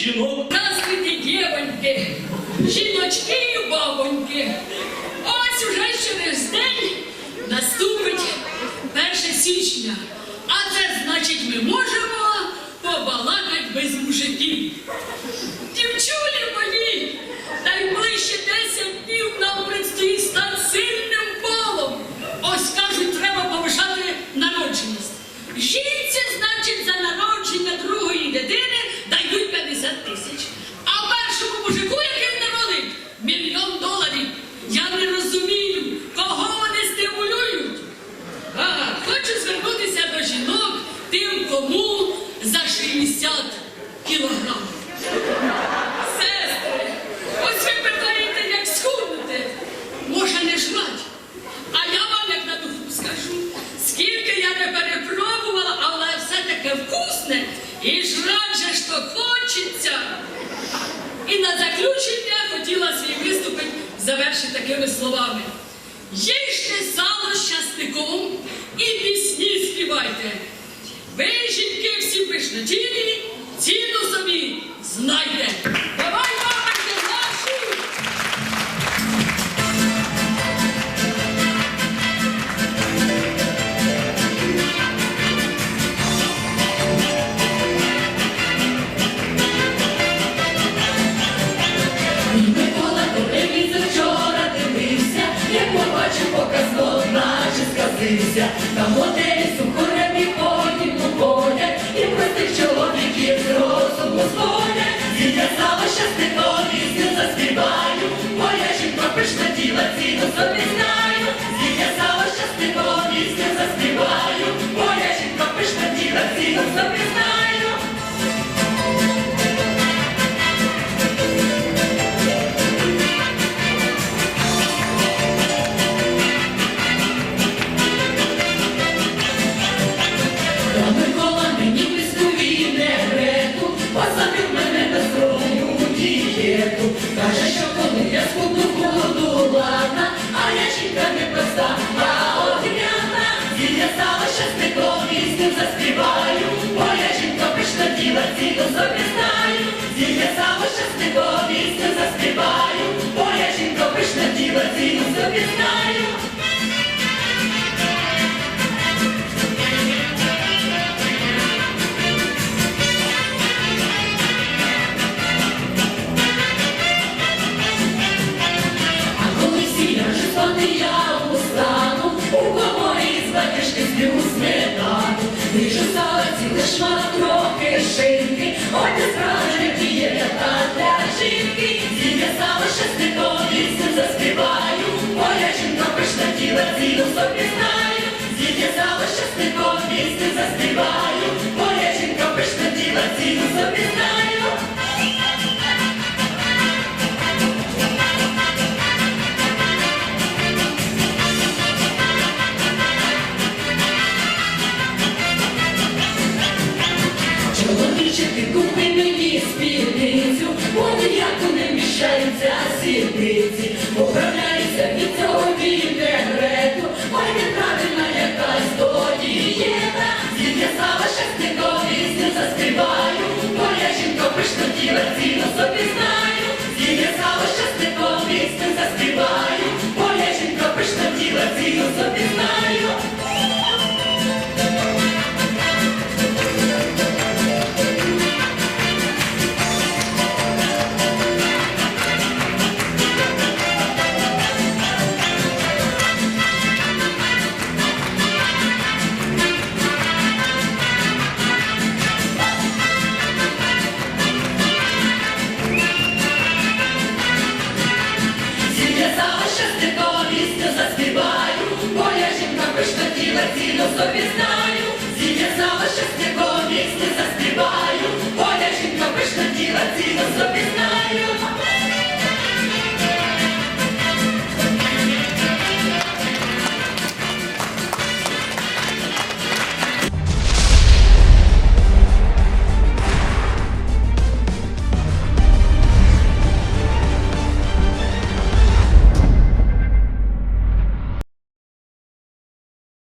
жінок. Здравствуйте, дівоньки, жіночки і бабоньки. Ось уже через день наступить 1 січня. А це значить, ми можемо побалакати без мужиків. 60 кілограм. Сестри, ось ви питаєте, як схуднути. Може не жрать. А я вам як на духу скажу, скільки я не перепробувала, але все таке вкусне і жрать же то хочеться. І на заключення хотіла свій виступ завершити такими словами. Їжте сало з часником і пісні співайте. Ви, всі пишнотілі, ціну собі знайте. Давай, мамоньки, наші! Микола телевізор вчора дивився, як побачив показно, наче сказився. Ціну собі щасником, пісню заспіваю, моя жінка пишна діла, ціну собі знаю. Тіла ціну собі знаю. Зілля сала щасником пісню заспіваю, моя жінка пишна тіла ціну собі знаю. Чоловіче, ти купи мені спідницю, бо ніяко не міщаються сідниці. Собі знаю. Зілля сала щасливо пісню застрібаю, моя жінка пишна тіла ціну собі